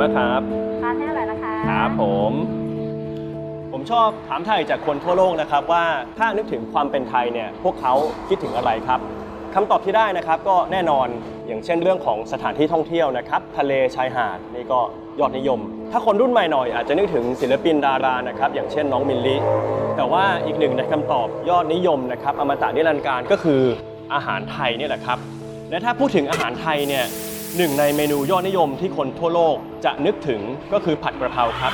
มากครับทานให้อร่อยนะคะครับผม ผมชอบถามไทยจากคนทั่วโลกนะครับว่าถ้านึกถึงความเป็นไทยเนี่ยพวกเขาคิดถึงอะไรครับคำตอบที่ได้นะครับก็แน่นอนอย่างเช่นเรื่องของสถานที่ท่องเที่ยวนะครับทะเลชายหาดนี่ก็ยอดนิยม ถ้าคนรุ่นใหม่หน่อยอาจจะนึกถึงศิลปินดารานะครับอย่างเช่นน้องมิลลิแต่ว่าอีกหนึ่งในคำตอบยอดนิยมนะครับอมตะนิรันดร์การก็คืออาหารไทยเนี่ยแหละครับและถ้าพูดถึงอาหารไทยเนี่ย หนึ่งในเมนูยอดนิยมที่คนทั่วโลกจะนึกถึงก็คือผัดกระเพราครับ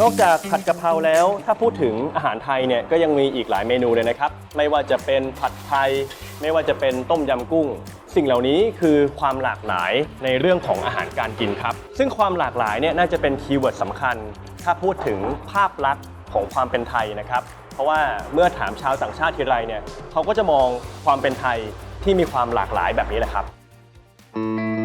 นอกจากผัดกะเพราแล้วถ้าพูดถึงอาหารไทยเนี่ยก็ยังมีอีกหลายเมนูเลยนะครับ ไม่ว่าจะเป็นผัดไทย ไม่ว่าจะเป็นต้มยำกุ้ง สิ่งเหล่านี้คือความหลากหลายในเรื่องของอาหารการกินครับ ซึ่งความหลากหลายเนี่ยน่าจะเป็นคีย์เวิร์ดสำคัญ ถ้าพูดถึงภาพลักษณ์ของความเป็นไทยนะครับ เพราะว่าเมื่อถามชาวต่างชาติทีไรเนี่ยเขาก็จะมองความเป็นไทยที่มีความหลากหลายแบบนี้แหละครับพอ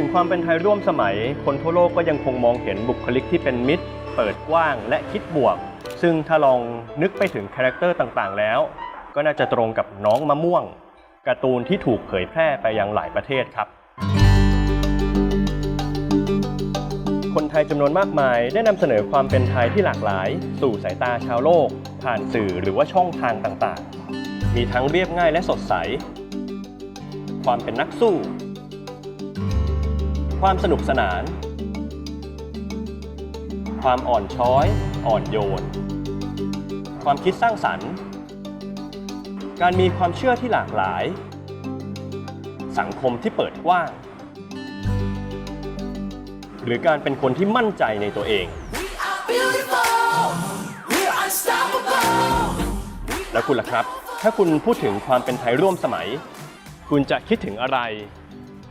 ถึงความเป็นไทยร่วมสมัย คนทั่วโลกก็ยังคงมองเห็นบุคลิกที่เป็นมิตร เปิดกว้างและคิดบวก ซึ่งถ้าลองนึกไปถึงคาแรคเตอร์ต่างๆ แล้ว ก็น่าจะตรงกับน้องมะม่วงการ์ตูนที่ถูกเผยแพร่ไปยังหลายประเทศครับ คนไทยจำนวนมากมายได้นำเสนอความเป็นไทยที่หลากหลาย สู่สายตาชาวโลก ผ่านสื่อหรือว่าช่องทางต่างๆ มีทั้งเรียบง่ายและสดใส ความเป็นนักสู้ ความสนุกสนาน ความอ่อนช้อย อ่อนโยน ความคิดสร้างสรรค์ การมีความเชื่อที่หลากหลาย สังคมที่เปิดกว้าง หรือการเป็นคนที่มั่นใจในตัวเอง แล้วคุณล่ะครับ ถ้าคุณพูดถึงความเป็นไทยร่วมสมัย คุณจะคิดถึงอะไร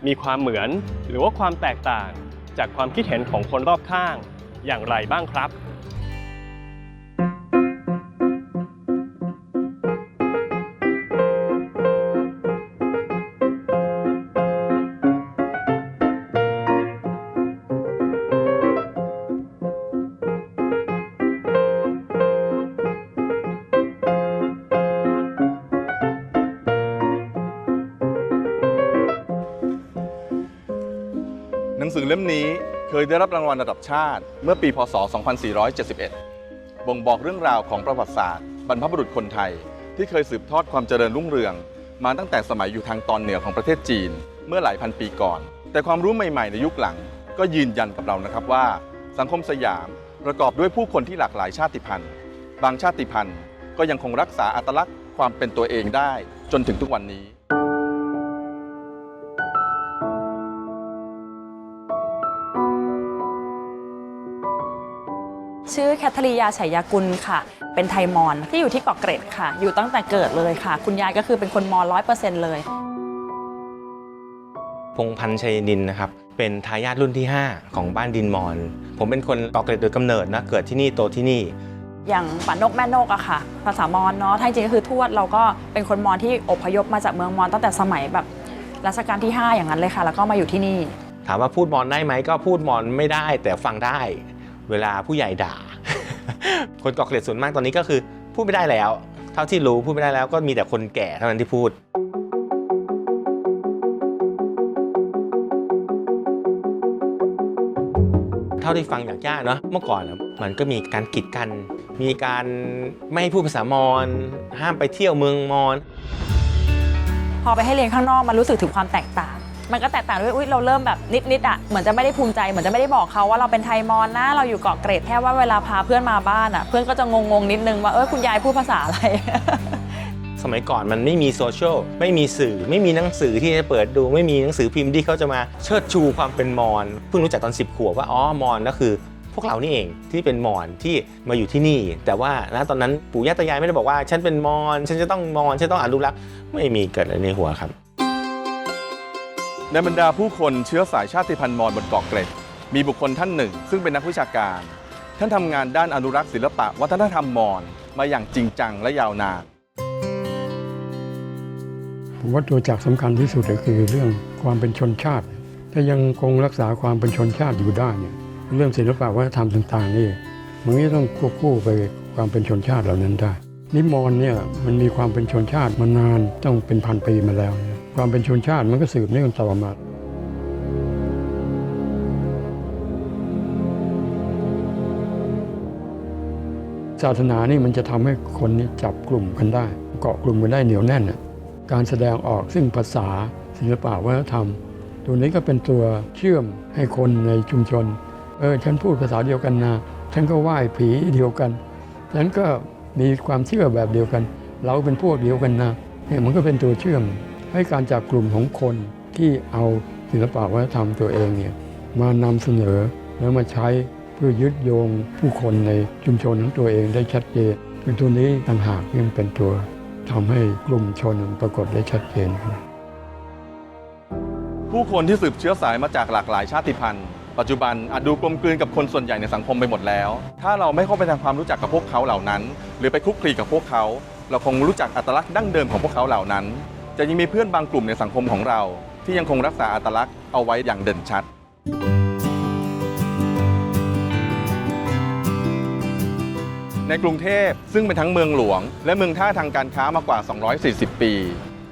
มีความเหมือนหรือว่าความแตกต่างจากความคิดเห็นของคนรอบข้างอย่างไรบ้างครับ สือเล่มนี้เคยได้รับรางวัลระดับชาติ เมื่อปีพศ 2471 บ่งบอกเรื่องราวของประวัติศาสตร์ บรรพบุรุษคนไทย ที่เคยสืบทอดความเจริญรุ่งเรือง มาตั้งแต่สมัยอยู่ทางตอนเหนือของประเทศจีน เมื่อหลายพันปีก่อน แต่ความรู้ใหม่ๆ ในยุคหลัง ก็ยืนยันกับเรานะครับว่า สังคมสยามประกอบด้วยผู้คนที่หลากหลายชาติพันธุ์ บางชาติพันธุ์ก็ยังคงรักษาอัตลักษณ์ความเป็นตัวเองได้จนถึงทุกวันนี้ ชื่อแคทริยาฉายากุลค่ะ เป็นไทยมอญที่อยู่ที่เกาะเกร็ดค่ะ อยู่ตั้งแต่เกิดเลยค่ะ คุณยายก็คือเป็นคนมอญร้อยเปอร์เซ็นต์เลย พงษ์พันธ์ชัยนินนะครับ เป็นทายาทรุ่นที่ 5 ของบ้านดินมอน ผมเป็นคนเกาะเกร็ดโดยกำเนิดนะ เกิดที่นี่โตที่นี่ อย่างป่านกแม่นกอะค่ะ ภาษามอญเนาะถ้าจริงๆก็คือทวดเราก็เป็นคนมอญที่อพยพมาจากเมืองมอญตั้งแต่สมัยแบบรัชกาลที่ 5 อย่างนั้นเลยค่ะ แล้วก็มาอยู่ที่นี่ ถามว่าพูดมอนได้ไหมก็พูดมอนไม่ได้แต่ฟังได้ เวลาผู้ใหญ่ด่า คนเกาะเกร็ดส่วนมากตอนนี้ก็คือพูดไม่ได้แล้ว เท่าที่รู้พูดไม่ได้แล้วก็มีแต่คนแก่เท่านั้นที่พูดเท่าที่ฟังจากย่าเนาะเมื่อก่อนอะมันก็มีการกีดกัน มีการไม่ให้พูดภาษามอญห้ามไปเที่ยวเมืองมอญพอไปให้เรียนข้างนอกมันรู้สึกถึงความแตกต่าง มันก็แตกต่างด้วยอุ้ยเราเริ่มแบบนิดๆอะเหมือนจะไม่ได้ภูมิใจเหมือนจะไม่ได้บอกเขาว่าเราเป็นไทยมอนนะเราอยู่เกาะเกร็ดแค่ว่าเวลาพาเพื่อนมาบ้านอะ เพื่อนก็จะงงๆนิดนึงว่าเออคุณยายพูดภาษาอะไร สมัยก่อนมันไม่มีโซเชียลไม่มีสื่อ ไม่มีหนังสือที่จะเปิดดู ไม่มีหนังสือพิมพ์ที่เขาจะมาเชิดชูความเป็นมอญเพิ่งรู้จักตอน10ขวบว่าอ๋อมอญก็คือพวกเรานี่เองที่เป็นมอญที่มาอยู่ที่นี่ แต่ว่าณตอนนั้นปู่ย่าตายายไม่ได้บอกว่า ฉันเป็นมอญฉันจะต้องมอญฉันต้องอนุรักษ์ไม่มีเกิดอะไรในหัวครับ ในบรรดาผู้คนเชื้อสายชาติพันธุ์มอญบนเกาะเกร็ด มีบุคคลท่านหนึ่ง ซึ่งเป็นนักวิชาการ ท่านทำงานด้านอนุรักษ์ศิลปะวัฒนธรรมมอญมาอย่างจริงจังและยาวนานผมว่าตัวจักรสำคัญที่สุดก็คือเรื่องความเป็นชนชาติ ถ้ายังคงรักษาความเป็นชนชาติอยู่ได้เนี่ยเรื่องศิลปะวัฒนธรรมต่างๆนี่มันก็ต้องควบคู่ไปความเป็นชนชาติเหล่านั้นได้นิมนเนี่ยมันมีความเป็นชนชาติมานานต้องเป็นพันปีมาแล้ว ความเป็นชนชาติมันก็สืบเนื่องต่อมาศาสนานี่มันจะทำให้คนนี้จับกลุ่มกันได้ เกาะกลุ่มกันได้เหนียวแน่นน่ะการแสดงออกซึ่งภาษาศิลปะวัฒนธรรม ตัวนี้ก็เป็นตัวเชื่อมให้คนในชุมชน เออฉันพูดภาษาเดียวกันนะฉันก็ไหว้ผีเดียวกันฉันก็มีความเชื่อแบบเดียวกัน เราเป็นพวกเดียวกันนะเนี่ยมันก็เป็นตัวเชื่อม ให้การจากกลุ่มของคนที่เอาศิลปะวัฒนธรรมตัวเองเนี่ยมานำเสนอแล้วมาใช้เพื่อยึดโยงผู้คนในชุมชนของตัวเองได้ชัดเจนเป็นตัวนี้ต่างหากที่มันเป็นตัวทำให้กลุ่มชนปรากฏได้ชัดเจนผู้คนที่สืบเชื้อสายมาจากหลากหลายชาติพันธุ์ปัจจุบันอาจดูกลมกลืนกับคนส่วนใหญ่ในสังคมไปหมดแล้ว ถ้าเราไม่เข้าไปทำความรู้จักกับพวกเขาเหล่านั้น หรือไปคลุกคลีกับพวกเขา เราคงรู้จักอัตลักษณ์ดั้งเดิมของพวกเขาเหล่านั้น จะยังมีเพื่อนบางกลุ่มในสังคมของเรา ที่ยังคงรักษาอัตลักษณ์เอาไว้อย่างเด่นชัด ในกรุงเทพซึ่งเป็นทั้งเมืองหลวง และเมืองท่าทางการค้ามากว่า 240 ปี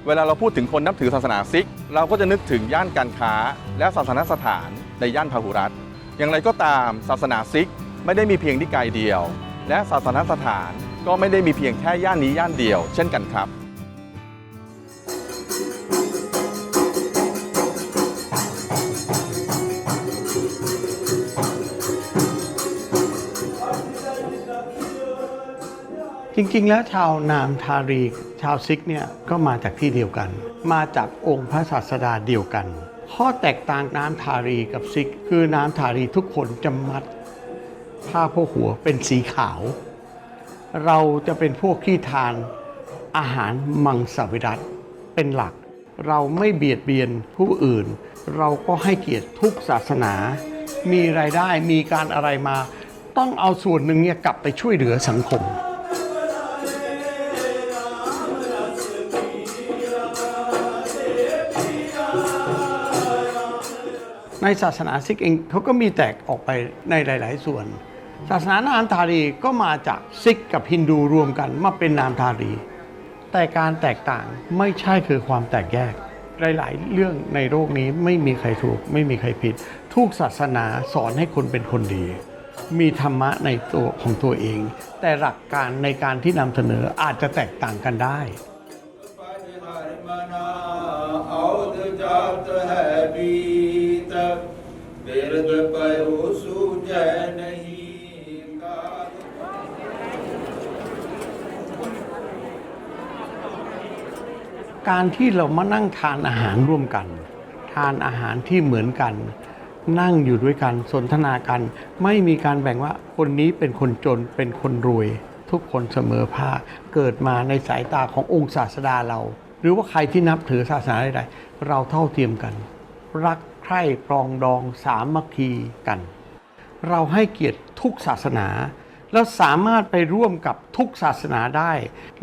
เวลาเราพูดถึงคนนับถือศาสนาซิก เราก็จะนึกถึงย่านการค้า และศาสนสถานในย่านพาหุรัตอย่างไรก็ตามศาสนาซิกไม่ได้มีเพียงที่กายเดียว และศาสนสถานก็ไม่ได้มีเพียงแค่ย่านนี้ย่านเดียว เช่นกันครับ จริงๆ แล้วชาวนามทารีชาวซิกเนี่ยก็มาจากที่เดียวกัน มาจากองค์พระศาสดาเดียวกัน ข้อแตกต่างน้ำทารีกับซิก คือน้ำทารีทุกคนจะมัดผ้าโพกหัวเป็นสีขาว เราจะเป็นพวกที่ทานอาหารมังสวิรัตเป็นหลัก เราไม่เบียดเบียนผู้อื่น เราก็ให้เกียรติทุกศาสนา มีรายได้มีการอะไรมา ต้องเอาส่วนหนึ่งเนี่ยกลับไปช่วยเหลือสังคม ในศาสนาซิกเองเขาก็มีแตกออกไปในหลาย ๆ ส่วน ศาสนานาอัทารีก็มาจากซิกกับฮินดูรวมกันมาเป็นนามทารี แต่การแตกต่างไม่ใช่คือความแตกแยก หลาย ๆ เรื่องในโลกนี้ไม่มีใครถูก ไม่มีใครผิด ทุกศาสนาสอนให้คนเป็นคนดี มีธรรมะในตัวของตัวเอง แต่หลักการในการที่นำเสนออาจจะแตกต่างกันได้ happy. การที่เรามานั่งทานอาหารร่วมกัน ทานอาหารที่เหมือนกัน นั่งอยู่ด้วยกันสนทนากัน ไม่มีการแบ่งว่าคนนี้เป็นคนจนเป็นคนรวย ทุกคนเสมอภาคเกิดมาในสายตาขององค์ศาสดาเรา หรือว่าใครที่นับถือศาสนาใดๆเราเท่าเทียมกัน รัก คร่ปรองดองสามัคคีกัน เราให้เกียรติทุกศาสนา แล้วสามารถไปร่วมกับทุกศาสนาได้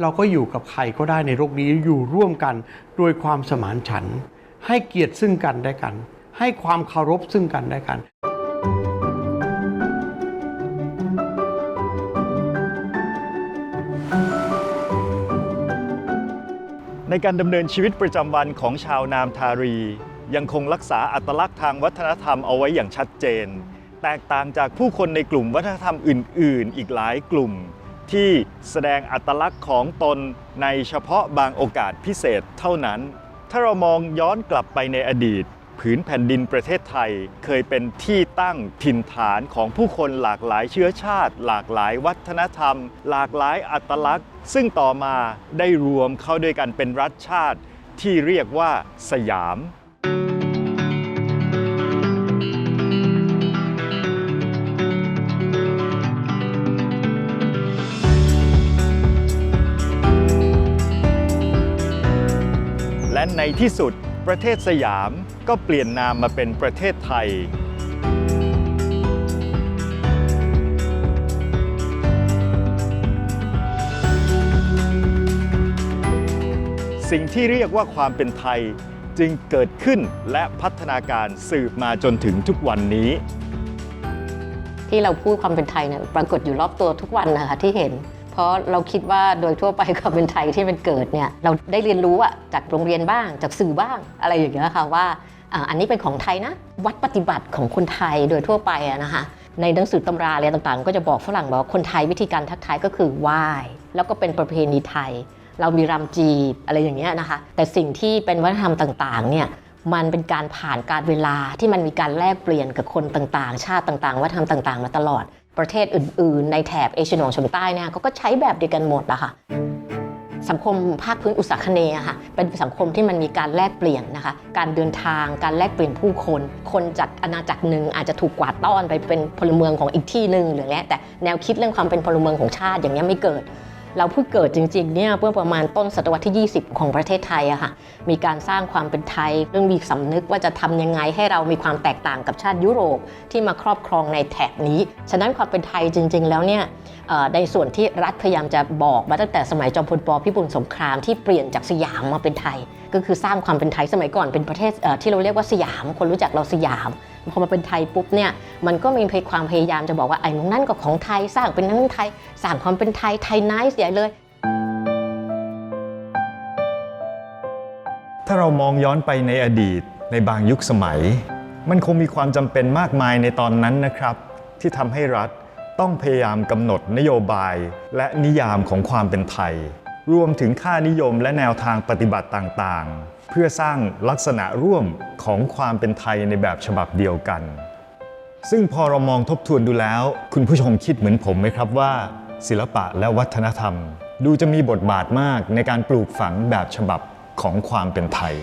เราก็อยู่กับใครก็ได้ในโลกนี้อยู่ร่วมกันโดยความสมานฉันท์ให้เกียรติซึ่งกันและกัน ให้ความเคารพซึ่งกันและกันในการดำเนินชีวิตประจำวันของชาวนามทารี ยังคงรักษาอัตลักษณ์ทางวัฒนธรรมเอาไว้อย่างชัดเจน แตกต่างจากผู้คนในกลุ่มวัฒนธรรมอื่น ๆ อีกหลายกลุ่ม ที่แสดงอัตลักษณ์ของตนในเฉพาะบางโอกาสพิเศษเท่านั้น ถ้าเรามองย้อนกลับไปในอดีต ผืนแผ่นดินประเทศไทย เคยเป็นที่ตั้งถิ่นฐานของผู้คนหลากหลายเชื้อชาติ หลากหลายวัฒนธรรม หลากหลายอัตลักษณ์ ซึ่งต่อมาได้รวมเข้าด้วยกันเป็นรัฐชาติ ที่เรียกว่าสยาม ที่สุด ประเทศสยามก็เปลี่ยนนามมาเป็นประเทศไทย สิ่งที่เรียกว่าความเป็นไทยจึงเกิดขึ้นและพัฒนาการสืบมาจนถึงทุกวันนี้ ที่เราพูดความเป็นไทยเนี่ยปรากฏอยู่รอบตัวทุกวันนะคะที่เห็น ราะเราคิดว่าโดยทั่วไปความเป็นไทยที่มันเกิดเนี่ยเราได้เรียนรู้อะจากโรงเรียนบ้างจากสื่อบ้างอะไรอย่างเงี้ยค่ะว่าอันนี้เป็นของไทยนะ วัดปฏิบัติของคนไทยโดยทั่วไปอะนะคะในหนังสือตำราอะไรต่างๆ ก็จะบอกฝรั่งบอกว่าคนไทยวิธีการทักทายก็คือไหว้แล้วก็เป็นประเพณีไทย เรามีรำจีบอะไรอย่างเงี้ยนะคะ แต่สิ่งที่เป็นวัฒนธรรมต่างๆเนี่ยมันเป็นการผ่านการเวลาที่มันมีการแลกเปลี่ยนกับคนต่างๆ ชาติต่างๆ วัฒนธรรมต่างๆ มาตลอด ประเทศอื่น ๆ ในแถบเอเชียตะวันออกเฉียงใต้เนี่ยเขาก็ใช้แบบเดียวกันหมดอะค่ะสังคมภาคพื้นอุตสาคเนย์อะค่ะเป็นสังคมที่มันมีการแลกเปลี่ยนนะคะ การเดินทางการแลกเปลี่ยนผู้คน คนจากอาณาจักรหนึ่งอาจจะถูกกวาดต้อนไปเป็นพลเมืองของอีกที่หนึ่งหรืออะไรแต่แนวคิดเรื่องความเป็นพลเมืองของชาติอย่างนี้ไม่เกิด เราเพิ่งเกิดจริงๆเนี่ยเมื่อประมาณต้นศตวรรษที่ 20 ของประเทศไทยอะค่ะมีการสร้างความเป็นไทยเรื่องมีสำนึกว่าจะทำยังไงให้เรามีความแตกต่างกับชาติยุโรปที่มาครอบครองในแถบนี้ ฉะนั้นความเป็นไทยจริง ๆ แล้วเนี่ยในส่วนที่รัฐพยายามจะบอกมาตั้งแต่สมัยจอมพลปพิบูลสงครามที่เปลี่ยนจากสยามมาเป็นไทย ก็คือสร้างความเป็นไทยสมัยก่อนเป็นประเทศที่เราเรียกว่าสยาม คนรู้จักเราสยามพอมาเป็นไทยปุ๊บเนี่ยมันก็มีความพยายามจะบอกว่าไอ้นั่นก็ของไทยสร้างเป็นนั่นไทยสร้างความเป็นไทยไทยไนส์ใหญ่เลย ถ้าเรามองย้อนไปในอดีตในบางยุคสมัย มันคงมีความจำเป็นมากมายในตอนนั้นนะครับ ที่ทำให้รัฐต้องพยายามกำหนดนโยบายและนิยามของความเป็นไทย รวมถึงค่านิยมและแนวทางปฏิบัติต่างๆ เพื่อสร้างลักษณะร่วมของความเป็นไทยในแบบฉบับเดียวกัน ซึ่งพอเรามองทบทวนดูแล้ว คุณผู้ชมคิดเหมือนผมไหมครับว่า ศิลปะและวัฒนธรรม ดูจะมีบทบาทมากในการปลูกฝังแบบฉบับของความเป็นไทย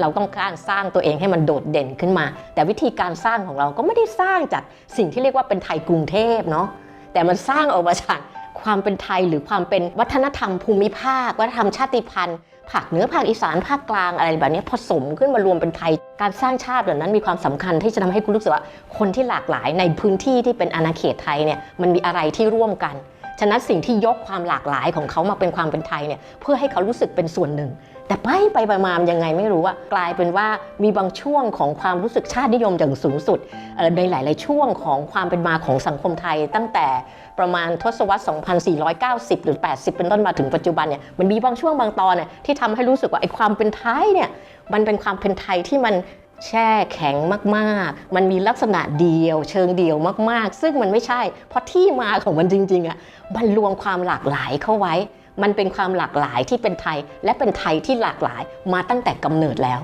เราต้องการสร้างตัวเองให้มันโดดเด่นขึ้นมา แต่วิธีการสร้างของเราก็ไม่ได้สร้างจากสิ่งที่เรียกว่าเป็นไทยกรุงเทพเนาะแต่มันสร้างออกมาจาก ความเป็นไทยหรือความเป็นวัฒนธรรมภูมิภาค วัฒนธรรมชาติพันธุ์ภาคเหนือภาคอีสานภาคกลางอะไรแบบนี้ผสมขึ้นมารวมเป็นไทย การสร้างชาติแบบนั้นมีความสำคัญที่จะทำให้คุณรู้สึกว่าคนที่หลากหลายในพื้นที่ที่เป็นอาณาเขตไทยเนี่ยมันมีอะไรที่ร่วมกัน ฉะนั้นสิ่งที่ยกความหลากหลายของเขามาเป็นความเป็นไทยเนี่ยเพื่อให้เขารู้สึกเป็นส่วนหนึ่ง แต่ไปไปไปมามยังไงไม่รู้ว่ากลายเป็นว่ามีบางช่วงของความรู้สึกชาตินิยมอย่างสูงสุดในหลาย ๆ ช่วงของความเป็นมาของสังคมไทยตั้งแต่ ประมาณทศวรรษ 2490 หรือ 80 เป็นต้นมาถึงปัจจุบันเนี่ยมันมีบางช่วงบางตอนเนี่ยที่ทำให้รู้สึกว่าไอ้ความเป็นไทยเนี่ยมันเป็นความเป็นไทยที่มันแช่แข็งมากๆ มันมีลักษณะเดียว เชิงเดียวมากๆ ซึ่งมันไม่ใช่ เพราะที่มาของมันจริงๆอะมันรวมความหลากหลายเข้าไว้ มันเป็นความหลากหลายที่เป็นไทย และเป็นไทยที่หลากหลายมาตั้งแต่กำเนิดแล้ว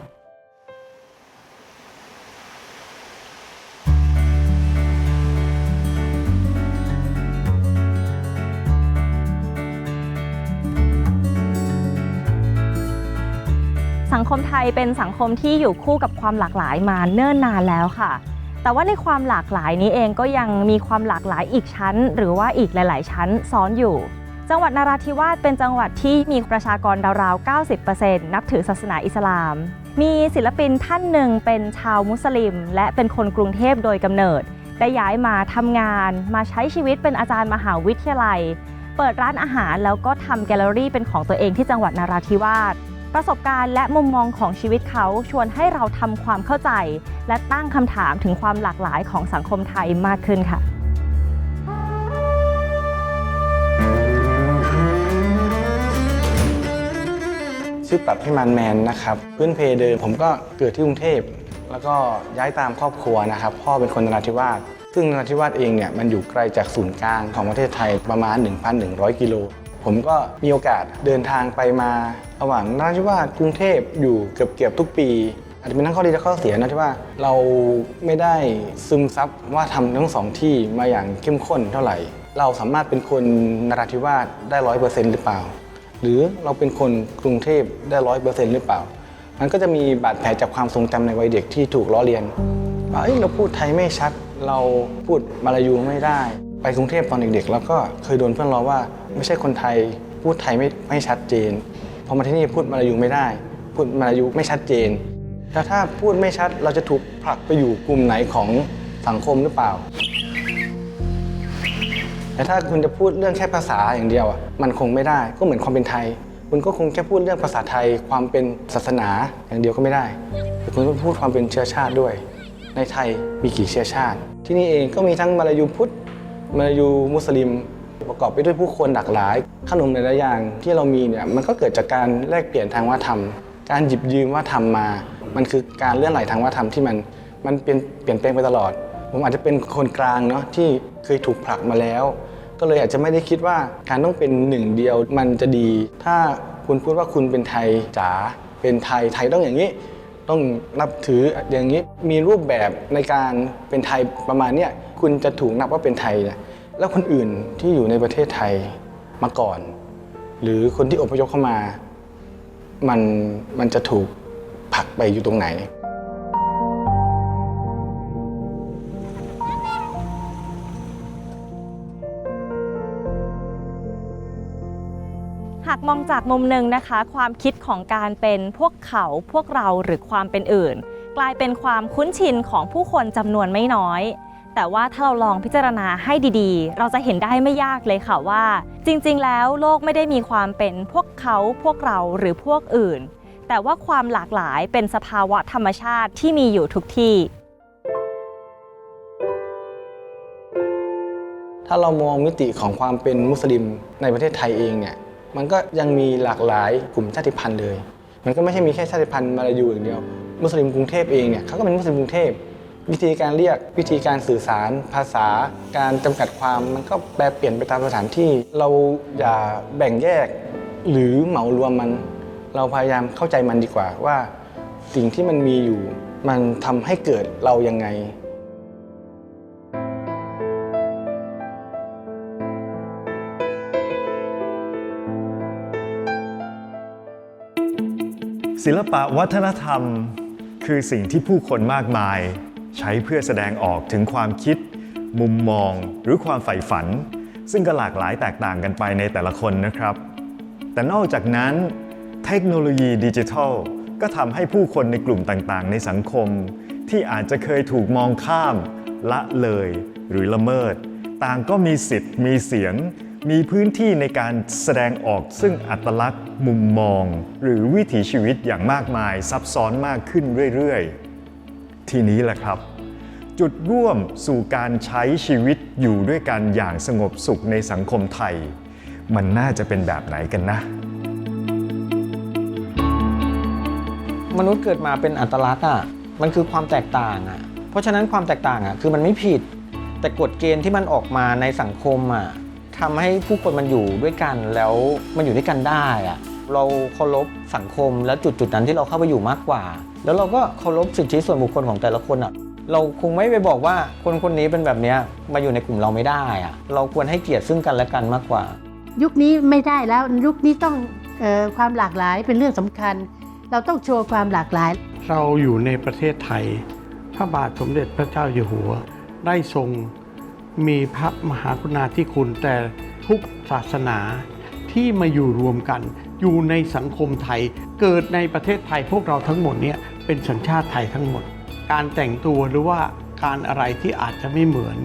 สังคมไทยเป็นสังคมที่อยู่คู่กับความหลากหลายมาเนิ่นนานแล้วค่ะ แต่ว่าในความหลากหลายนี้เองก็ยังมีความหลากหลายอีกชั้น หรือว่าอีกหลาย ๆ ชั้นซ้อนอยู่ จังหวัดนาราธิวาสเป็นจังหวัดที่มีประชากรราวๆ 90%นับถือศาสนาอิสลาม มีศิลปินท่านหนึ่งเป็นชาวมุสลิม และเป็นคนกรุงเทพโดยกำเนิด ได้ย้ายมาทำงาน มาใช้ชีวิตเป็นอาจารย์มหาวิทยาลัย เปิดร้านอาหารแล้วก็ทำแกลเลอรี่เป็นของตัวเองที่จังหวัดนาราธิวาส ประสบการณ์และมุมมองของชีวิตเขาชวนให้เราทำความเข้าใจ และตั้งคำถามถึงความหลากหลายของสังคมไทยมากขึ้นค่ะชื่อปรับพิมานแมนนะครับพื้นเพเดิมผมก็เกิดที่กรุงเทพ แล้วก็ย้ายตามครอบครัวนะครับ พ่อเป็นคนนราธิวาสซึ่งนราธิวาสเองเนี่ยมันอยู่ไกลจากศูนย์กลางของประเทศไทยประมาณ 1,100 กิโล ผมก็มีโอกาสเดินทางไปมาระหว่างนราธิวาสกรุงเทพอยู่เกือบเกือบทุกปี อาจจะเป็นทั้งข้อดีและข้อเสียนะที่ว่าเราไม่ได้ซึมซับว่าทำทั้งสองที่มาอย่างเข้มข้นเท่าไหร่ เราสามารถเป็นคนนราธิวาสได้ร้อยเปอร์เซ็นต์หรือเปล่า หรือเราเป็นคนกรุงเทพได้ร้อยเปอร์เซ็นต์หรือเปล่า มันก็จะมีบาดแผลจากความทรงจำในวัยเด็กที่ถูกล้อเลียนว่าเราพูดไทยไม่ชัด เราพูดมาลายูไม่ได้ ไปกรุงเทพตอนเด็กๆ แล้วก็เคยโดนเพื่อนล้อว่า ไม่ใช่คนไทยพูดไทยไม่ไม่ชัดเจนพอมาที่นี่พูดมาลายูไม่ได้ พูดมาลายูไม่ชัดเจนแล้วถ้าพูดไม่ชัดเราจะถูกผลักไปอยู่กลุ่มไหนของสังคมหรือเปล่า แต่ถ้าคุณจะพูดเรื่องแค่ภาษาอย่างเดียวอะมันคงไม่ได้ก็เหมือนความเป็นไทย คุณก็คงแค่พูดเรื่องภาษาไทยความเป็นศาสนาอย่างเดียวก็ไม่ได้แต่คุณต้องพูดความเป็นเชื้อชาติด้วย ในไทยมีกี่เชื้อชาติ ที่นี่เองก็มีทั้งมาลายูพุทธ มายูมุสลิม ประกอบไปด้วยผู้คนหลากหลายขนมหลายอย่างที่เรามีเนี่ยมันก็เกิดจากการแลกเปลี่ยนทางวัฒนธรรม การหยิบยืมวัฒนธรรมมา มันคือการเลื่อนไหลทางวัฒนธรรมที่มันมันเปลี่ยนเปลี่ยนแปลงไปตลอด ผมอาจจะเป็นคนกลางเนาะที่เคยถูกผลักมาแล้ว ก็เลยอาจจะไม่ได้คิดว่าการต้องเป็นหนึ่งเดียวมันจะดี ถ้าคุณพูดว่าคุณเป็นไทยจ๋าเป็นไทยไทยต้องอย่างนี้ ต้องนับถืออย่างนี้มีรูปแบบในการเป็นไทยประมาณเนี้ย คุณจะถูกนับว่าเป็นไทยนะแล้วคนอื่นที่อยู่ในประเทศไทยมาก่อน หรือคนที่อพยพเข้ามา มันมันจะถูกผลักไปอยู่ตรงไหน หากมองจากมุมหนึ่งนะคะ ความคิดของการเป็นพวกเขาพวกเราหรือความเป็นอื่น กลายเป็นความคุ้นชินของผู้คนจำนวนไม่น้อย แต่ว่าถ้าเราลองพิจารณาให้ดีๆ เราจะเห็นได้ไม่ยากเลยค่ะว่า จริงๆ แล้วโลกไม่ได้มีความเป็นพวกเขาพวกเราหรือพวกอื่น แต่ว่าความหลากหลายเป็นสภาวะธรรมชาติที่มีอยู่ทุกที่ ถ้าเรามองมิติของความเป็นมุสลิมในประเทศไทยเองเนี่ยมันก็ยังมีหลากหลายกลุ่มชาติพันธุ์เลย มันก็ไม่ใช่มีแค่ชาติพันธุ์มาลายูอย่างเดียว มุสลิมกรุงเทพเองเนี่ยเขาก็เป็นมุสลิมกรุงเทพ วิธีการเรียกวิธีการสื่อสารภาษา การจำกัดความมันก็แปรเปลี่ยนไปตามสถานที่ เราอย่าแบ่งแยกหรือเหมารวมมัน เราพยายามเข้าใจมันดีกว่าว่า สิ่งที่มันมีอยู่ มันทำให้เกิดเรายังไงศิลปะวัฒนธรรม คือสิ่งที่ผู้คนมากมาย ใช้เพื่อแสดงออกถึงความคิด มุมมองหรือความใฝ่ฝัน ซึ่งก็หลากหลายแตกต่างกันไปในแต่ละคนนะครับ แต่นอกจากนั้น เทคโนโลยีดิจิทัล ก็ทำให้ผู้คนในกลุ่มต่างๆ ในสังคม ที่อาจจะเคยถูกมองข้าม ละเลยหรือละเมิด ต่างก็มีสิทธิ์ มีเสียง มีพื้นที่ในการแสดงออกซึ่งอัตลักษณ์ มุมมอง หรือวิถีชีวิตอย่างมากมายซับซ้อนมากขึ้นเรื่อยๆ ทีนี้แหละครับ จุดร่วมสู่การใช้ชีวิตอยู่ด้วยกันอย่างสงบสุขในสังคมไทย มันน่าจะเป็นแบบไหนกันนะ มนุษย์เกิดมาเป็นอัตลักษณ์อะมันคือความแตกต่างอะเพราะฉะนั้นความแตกต่างอะคือมันไม่ผิด แต่กฎเกณฑ์ที่มันออกมาในสังคมอะทำให้ผู้คนมันอยู่ด้วยกันแล้วมันอยู่ด้วยกันได้อะเราเคารพสังคมแล้วจุดจุดนั้นที่เราเข้าไปอยู่มากกว่า แล้วเราก็เคารพสิทธิส่วนบุคคลของแต่ละคนอะเราคงไม่ไปบอกว่าคนคนนี้เป็นแบบเนี้ยมาอยู่ในกลุ่มเราไม่ได้อะเราควรให้เกียรติซึ่งกันและกันมากกว่า ยุคนี้ไม่ได้แล้วยุคนี้ต้องเออความหลากหลายเป็นเรื่องสำคัญ เราต้องโชว์ความหลากหลาย เราอยู่ในประเทศไทย พระบาทสมเด็จพระเจ้าอยู่หัว ได้ทรงมีพระมหากรุณาธิคุณแต่ทุกศาสนาที่มาอยู่รวมกัน อยู่ในสังคมไทย เกิดในประเทศไทยพวกเราทั้งหมดเนี่ยเป็นสัญชาติไทยทั้งหมด การแต่งตัวหรือว่าการอะไรที่อาจจะไม่เหมือน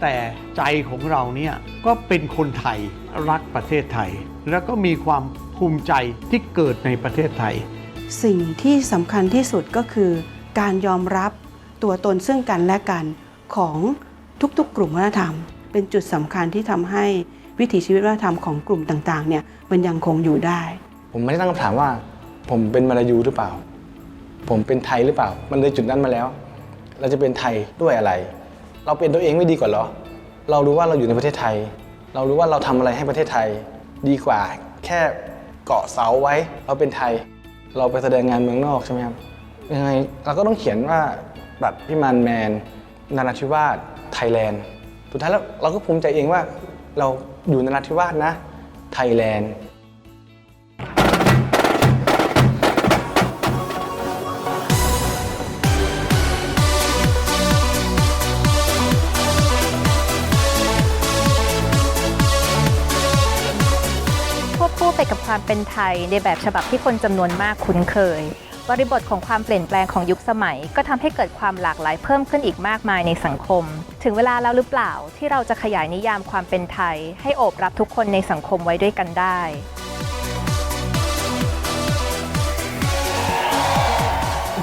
แต่ใจของเราเนี่ยก็เป็นคนไทยรักประเทศไทย แล้วก็มีความภูมิใจที่เกิดในประเทศไทย สิ่งที่สำคัญที่สุดก็คือ การยอมรับตัวตนซึ่งกันและกันของทุกๆ กลุ่มวัฒนธรรม เป็นจุดสำคัญที่ทำให้วิถีชีวิตวัฒนธรรมของกลุ่มต่างๆเนี่ยมันยังคงอยู่ได้ ผมไม่ได้ตั้งคำถามว่า ผมเป็นมาลายูหรือเปล่า ผมเป็นไทยหรือเปล่า มันเลยจุดนั้นมาแล้ว เราจะเป็นไทยด้วยอะไร เราเป็นตัวเองไม่ดีกว่าเหรอ เรารู้ว่าเราอยู่ในประเทศไทย เรารู้ว่าเราทำอะไรให้ประเทศไทย ดีกว่า แค่เกาะเสาไว้ เราเป็นไทย เราไปแสดงงานเมืองนอกใช่ไหมครับยังไงเราก็ต้องเขียนว่าปรับพิมานแมน นาราธิวาสไทยแลนด์สุดท้ายแล้วเราก็ภูมิใจเองว่าเราอยู่นาราธิวาสนะไทยแลนด์ ความเป็นไทยในแบบฉบับที่คนจำนวนมากคุ้นเคย บริบทของความเปลี่ยนแปลงของยุคสมัย ก็ทำให้เกิดความหลากหลายเพิ่มขึ้นอีกมากมายในสังคม ถึงเวลาแล้วหรือเปล่าที่เราจะขยายนิยามความเป็นไทย ให้โอบรับทุกคนในสังคมไว้ด้วยกันได้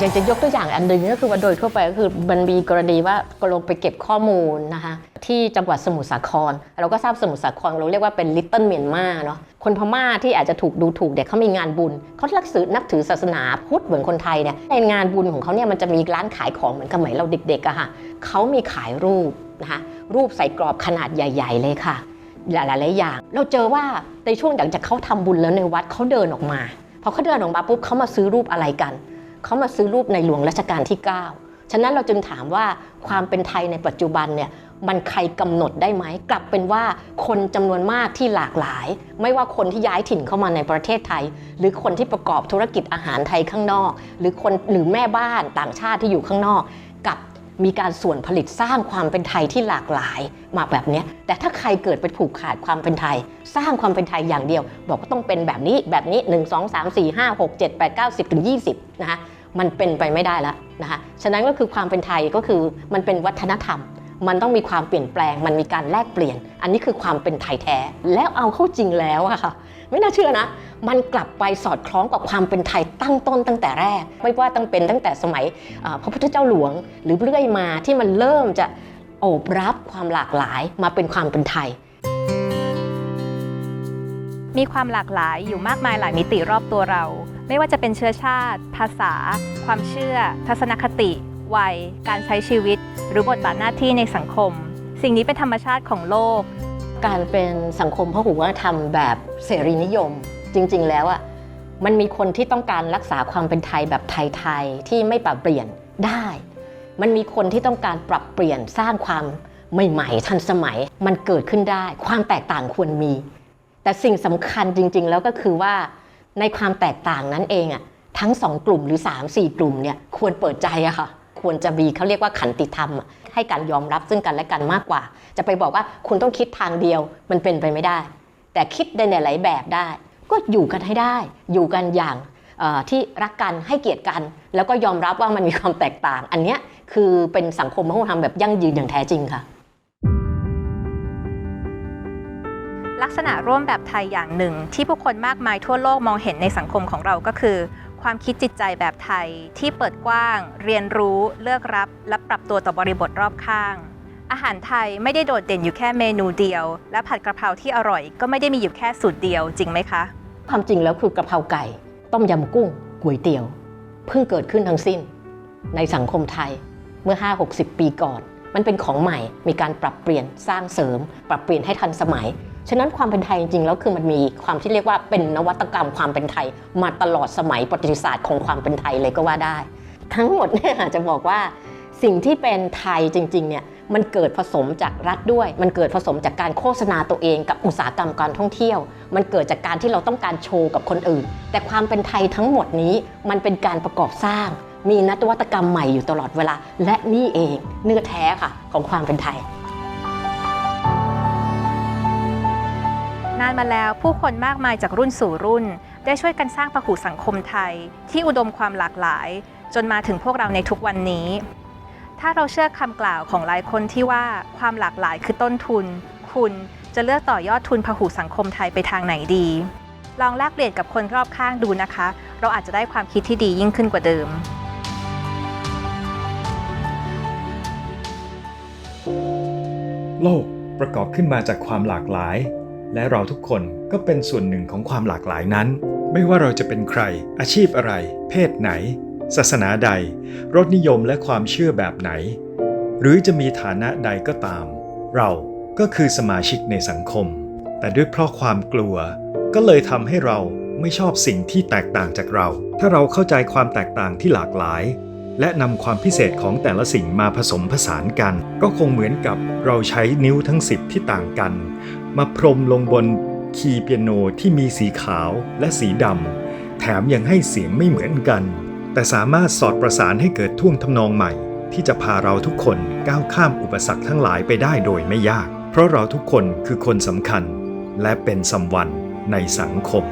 อยากจะยกตัวอย่างอันหนึ่งก็คือว่าโดยทั่วไปก็คือมันมีกรณีว่าก็ลงไปเก็บข้อมูลนะคะที่จังหวัดสมุทรสาคร เราก็ทราบสมุทรสาครเราเรียกว่าเป็นลิตเติ้ลเมียนมาเนาะคนพม่าที่อาจจะถูกดูถูกเด็กเขามีงานบุญเขานับถือนับถือศาสนาพุทธเหมือนคนไทยเนี่ยในงานบุญของเขาเนี่ยมันจะมีร้านขายของเหมือนกับสมัยเราเด็กๆอะค่ะเขามีขายรูปนะคะรูปใส่กรอบขนาดใหญ่ ๆ เลยค่ะ หลายๆอย่าง เราเจอว่าในช่วงหลังจากเขาทำบุญแล้วในวัดเขาเดินออกมาพอเขาเดินออกมาปุ๊บเขามาซื้อรูปอะไรกัน เขามาซื้อรูปในหลวงรัชกาลที่ 9 ฉะนั้นเราจึงถามว่าความเป็นไทยในปัจจุบันเนี่ยมันใครกำหนดได้ไหม กลับเป็นว่าคนจำนวนมากที่หลากหลาย ไม่ว่าคนที่ย้ายถิ่นเข้ามาในประเทศไทย หรือคนที่ประกอบธุรกิจอาหารไทยข้างนอก หรือคนหรือแม่บ้านต่างชาติที่อยู่ข้างนอก กับ มีการส่วนผลิตสร้างความเป็นไทยที่หลากหลายมาแบบนี้แต่ถ้าใครเกิดไปผูกขาดความเป็นไทย สร้างความเป็นไทยอย่างเดียว บอกว่าต้องเป็นแบบนี้แบบนี้ 1 2 3 4 5 6 7 8 9 10ถึง20นะคะมันเป็นไปไม่ได้แล้วนะคะฉะนั้นก็คือความเป็นไทยก็คือมันเป็นวัฒนธรรม มันต้องมีความเปลี่ยนแปลง มันมีการแลกเปลี่ยน อันนี้คือความเป็นไทยแท้แล้วเอาเข้าจริงแล้วอะค่ะ ไม่น่าเชื่อนะ มันกลับไปสอดคล้องกับความเป็นไทยตั้งต้นตั้งแต่แรก ไม่ว่าตั้งเป็นตั้งแต่สมัยพระพุทธเจ้าหลวง หรือเรื่อยมาที่มันเริ่มจะโอบรับความหลากหลายมาเป็นความเป็นไทย มีความหลากหลายอยู่มากมายหลายมิติรอบตัวเรา ไม่ว่าจะเป็นเชื้อชาติ ภาษา ความเชื่อ ทัศนคติ วัย การใช้ชีวิต หรือบทบาทหน้าที่ในสังคม สิ่งนี้เป็นธรรมชาติของโลก การเป็นสังคมพหุวัฒนธรรมแบบเสรีนิยม จริง ๆ แล้วอะมันมีคนที่ต้องการรักษาความเป็นไทยแบบไทยๆที่ไม่ปรับเปลี่ยนได้ มันมีคนที่ต้องการปรับเปลี่ยนสร้างความใหม่ๆทันสมัยมันเกิดขึ้นได้ ความแตกต่างควรมี แต่สิ่งสำคัญจริง ๆ แล้วก็คือว่าในความแตกต่างนั้นเองอะทั้งสองกลุ่มหรือ 3 4 กลุ่มเนี่ยควรเปิดใจอะค่ะ ควรจะมีเขาเรียกว่าขันติธรรมอะ ให้การยอมรับซึ่งกันและกันมากกว่า จะไปบอกว่าคุณต้องคิดทางเดียวมันเป็นไปไม่ได้ แต่คิดในหลายแบบได้ ก็อยู่กันให้ได้ อยู่กันอย่างที่รักกันให้เกียรติกัน แล้วก็ยอมรับว่ามันมีความแตกต่าง อันนี้คือเป็นสังคมพหุธรรมแบบยั่งยืนอย่างแท้จริงค่ะลักษณะร่วมแบบไทยอย่างหนึ่ง ที่ผู้คนมากมายทั่วโลกมองเห็นในสังคมของเราก็คือ ความคิดจิตใจแบบไทยที่เปิดกว้าง เรียนรู้เลือกรับ และปรับตัวต่อบริบทรอบข้าง อาหารไทยไม่ได้โดดเด่นอยู่แค่เมนูเดียว และผัดกระเพราที่อร่อยก็ไม่ได้มีอยู่แค่สูตรเดียวจริงไหมคะ ความจริงแล้วคือกระเพราไก่ ต้มยำกุ้งก๋วยเตี๋ยว เพิ่งเกิดขึ้นทั้งสิ้น ในสังคมไทยเมื่อ 5-60 ปีก่อน มันเป็นของใหม่มีการปรับเปลี่ยนสร้างเสริม ปรับเปลี่ยนให้ทันสมัย ฉะนั้นความเป็นไทยจริงๆแล้วคือมันมีความที่เรียกว่าเป็นนวัตกรรมความเป็นไทย มาตลอดสมัยประวัติศาสตร์ของความเป็นไทยเลยก็ว่าได้ ทั้งหมดเนี่ยอาจจะบอกว่าสิ่งที่เป็นไทยจริงๆเนี่ยมันเกิดผสมจากรัฐด้วย มันเกิดผสมจากการโฆษณาตัวเองกับอุตสาหกรรมการท่องเที่ยว มันเกิดจากการที่เราต้องการโชว์กับคนอื่น แต่ความเป็นไทยทั้งหมดนี้มันเป็นการประกอบสร้าง มีนวัตกรรมใหม่อยู่ตลอดเวลา และนี่เองเนื้อแท้ค่ะของความเป็นไทย นานมาแล้วผู้คนมากมายจากรุ่นสู่รุ่น ได้ช่วยกันสร้างพหุสังคมไทย ที่อุดมความหลากหลาย จนมาถึงพวกเราในทุกวันนี้ ถ้าเราเชื่อคำกล่าวของหลายคนที่ว่าความหลากหลายคือต้นทุน คุณจะเลือกต่อยอดทุนพหุสังคมไทยไปทางไหนดี ลองแลกเปลี่ยนกับคนรอบข้างดูนะคะ เราอาจจะได้ความคิดที่ดียิ่งขึ้นกว่าเดิม โลกประกอบขึ้นมาจากความหลากหลาย และเราทุกคนก็เป็นส่วนหนึ่งของความหลากหลายนั้น ไม่ว่าเราจะเป็นใคร อาชีพอะไร เพศไหน ศาสนาใด รสนิยมและความเชื่อแบบไหน หรือจะมีฐานะใดก็ตาม เราก็คือสมาชิกในสังคม แต่ด้วยเพราะความกลัว ก็เลยทำให้เราไม่ชอบสิ่งที่แตกต่างจากเรา ถ้าเราเข้าใจความแตกต่างที่หลากหลาย และนำความพิเศษของแต่ละสิ่งมาผสมผสานกัน ก็คงเหมือนกับเราใช้นิ้วทั้ง10ที่ต่างกัน มาพรมลงบนคีย์เปียโนที่มีสีขาวและสีดำ แถมยังให้เสียงไม่เหมือนกัน แต่สามารถสอดประสานให้เกิดท่วงทำนองใหม่ ที่จะพาเราทุกคนก้าวข้ามอุปสรรคทั้งหลายไปได้โดยไม่ยาก เพราะเราทุกคนคือคนสำคัญ และเป็นสัมวันในสังคม